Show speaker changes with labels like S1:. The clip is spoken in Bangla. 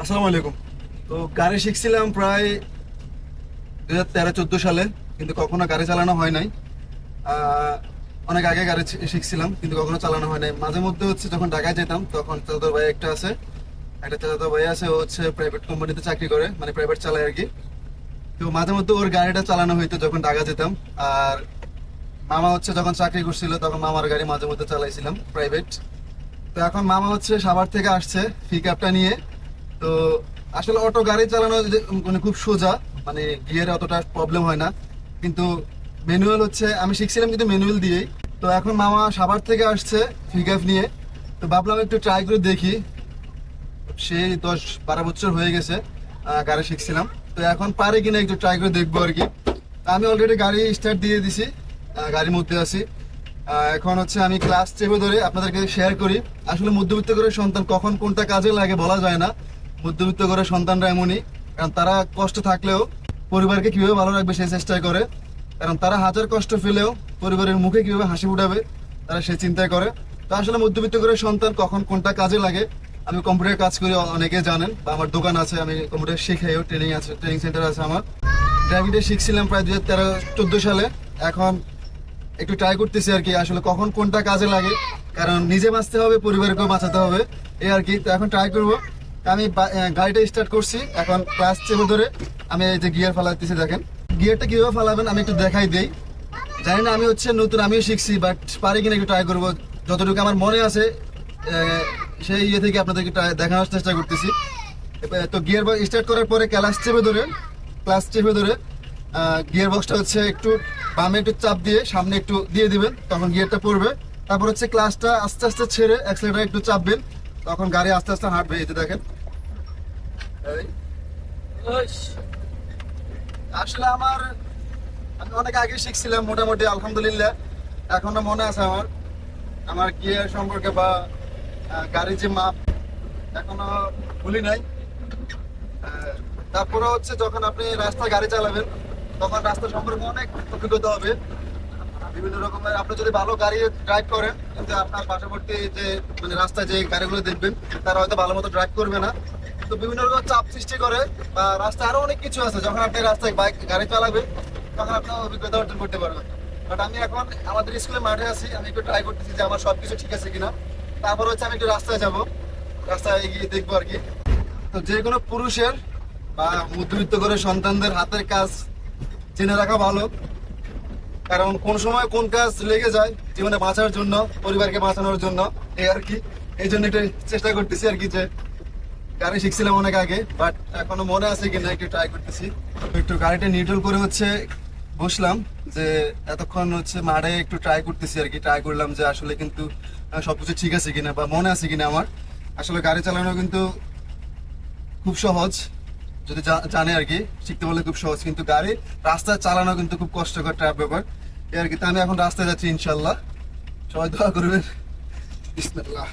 S1: আসসালামু আলাইকুম। তো গাড়ি শিখছিলাম প্রায় দু হাজার তেরো সালে, কিন্তু কখনো গাড়ি চালানো হয় নাই। অনেক আগে গাড়ি শিখছিলাম, কিন্তু কখনো চালানো হয় নাই। মাঝে মধ্যে হচ্ছে যখন ঢাকায় যেতাম, তখন চাচাতো ভাই একটা আছে, একটা চাচাতো ভাই আছে, ও হচ্ছে প্রাইভেট কোম্পানিতে চাকরি করে মানে প্রাইভেট চালায় আর কি। তো মাঝে মধ্যে ওর গাড়িটা চালানো হইতো যখন ঢাকা যেতাম, আর মামা হচ্ছে যখন চাকরি করছিল, তখন মামার গাড়ি মাঝে মধ্যে চালাইছিলাম প্রাইভেট তো এখন মামা হচ্ছে সাভার থেকে আসছে পিক আপটা নিয়ে। তো আসলে অটো গাড়ি চালানো মানে খুব সোজা মানে গিয়ারে অতটা প্রবলেম হয় না। কিন্তু ম্যানুয়াল হচ্ছে, আমি শিখছিলাম কিন্তু ম্যানুয়াল দিয়েই। তো এখন মামা সাভার থেকে আসছে আপ নিয়ে। তো ভাবলাম একটু ট্রাই করে দেখি। সেই দশ বারো বছর হয়ে গেছে গাড়ি শিখছিলাম। তো এখন পারে কিনা একটু ট্রাই করে দেখব আর কি। আমি অলরেডি গাড়ি স্টার্ট দিয়ে দিছি গাড়ির মধ্যে আছি। এখন হচ্ছে আমি ক্লাস চেপে ধরে আপনাদেরকে শেয়ার করি। আসলে মধ্যবিত্ত করে সন্তান কখন কোনটা কাজে লাগে বলা যায় না। মধ্যবিত্ত করে সন্তানরা এমনই, কারণ তারা কষ্ট থাকলেও পরিবারকে কীভাবে ভালো রাখবে সেই চেষ্টা করে। কারণ তারা হাজার কষ্ট ফেলেও পরিবারের মুখে কীভাবে হাসি ফুটাবে, তারা সে চিন্তায় করে। তো আসলে মধ্যবিত্ত করে সন্তান কখন কোনটা কাজে লাগে, আমি কম্পিউটার কাজ করি অনেকে জানেন, বা আমার দোকান আছে, আমি কম্পিউটার শিখাইও ট্রেনিং আছে, ট্রেনিং সেন্টার আছে আমার। ড্রাইভিংটা শিখছিলাম প্রায় দু হাজার তেরো, চোদ্দ সালে। এখন একটু ট্রাই করতেছি আর কি, আসলে কখন কোনটা কাজে লাগে, কারণ নিজে বাঁচতে হবে, পরিবারকেও বাঁচাতে হবে, এই আর কি। তো এখন ট্রাই করব। আমি গাড়িটা স্টার্ট করছি। এখন ক্লাস চেপে ধরে আমি এই যে গিয়ার ফালাইতেছি, দেখেন। গিয়ারটা কীভাবে ফালাবেন আমি একটু দেখাই দিই। জানি না আমি হচ্ছে নতুন, আমিও শিখছি বাট পারি কিনা একটু ট্রাই করব। যতটুকু আমার মনে আছে সেই ইয়ে থেকে আপনাদেরকে দেখানোর চেষ্টা করতেছি। তো গিয়ার বক্স স্টার্ট করার পরে ক্লাস চেপে ধরে ক্লাস চেপে ধরে গিয়ার বক্সটা হচ্ছে একটু বামে একটু চাপ দিয়ে সামনে একটু দিয়ে দিবেন, তখন গিয়ারটা পড়বে। তারপর হচ্ছে ক্লাসটা আস্তে আস্তে ছেড়ে অ্যাক্সিলেটার একটু চাপবেন, তখন গাড়ি আস্তে আস্তে হাঁটবে যে দেখেন। আসলে আমার, আমি অনেক আগে শিখছিলাম মোটামুটি, আলহামদুলিল্লাহ। এখনও মনে আছে আমার। আমার গিয়ার সম্পর্কে বা গাড়ির যে মাপ, এখনও ভুলি নাই। তারপরে হচ্ছে যখন আপনি রাস্তায় গাড়ি চালাবেন, তখন রাস্তা সম্পর্কে অনেক অভিজ্ঞতা হবে। বিভিন্ন রকমের, আপনি যদি ভালো গাড়ি ড্রাইভ করেন কিন্তু আপনার পার্শ্ববর্তী যে মানে রাস্তায় যে গাড়িগুলো দেখবেন, তারা হয়তো ভালো মতো ড্রাইভ করবে না। তো বিভিন্ন রকম চাপ সৃষ্টি করে, বা রাস্তায় আরও অনেক কিছু আছে। যখন আপনি রাস্তায় বাইক, গাড়ি চালাবেন, তখন আপনার অভিজ্ঞতা অর্জন করতে পারবেন। বাট আমি এখন আমাদের স্কুলের মাঠে আছি, আমি একটু ট্রাই করতেছি যে আমার সবকিছু ঠিক আছে কিনা। তারপর হচ্ছে আমি একটু রাস্তায় যাব, রাস্তায় গিয়ে দেখব আর কি। তো যে কোনো পুরুষের বা মধ্যবিত্ত করে সন্তানদের হাতের কাজ জেনে রাখা ভালো। কারণ কোন সময় কোন কাজ লেগে যায় জীবনে বাঁচার জন্য, পরিবারকে বাঁচানোর জন্য, এই আর কি। এই জন্য একটু চেষ্টা করতেছি আর কি যে গাড়ি শিখছিলাম অনেক আগে বাট এখনও মনে আছে কিনা একটু ট্রাই করতেছি। একটু গাড়িটা নিউট্রাল করে হচ্ছে বসলাম, যে এতক্ষণ হচ্ছে মাঠে একটু ট্রাই করতেছি আর কি ট্রাই করলাম যে আসলে কিন্তু সবকিছু ঠিক আছে কিনা বা মনে আছে কিনা আমার। আসলে গাড়ি চালানো কিন্তু খুব সহজ, যদি জানে আর কি, শিখতে বলে খুব সহজ, কিন্তু গাড়ি রাস্তায় চালানো কিন্তু খুব কষ্টকর ট্রাপ ব্যাপার। এই আর কি, তো আমি এখন রাস্তায় যাচ্ছি ইনশাল্লাহ। সবাই দোয়া করবেন। বিসমিল্লাহ।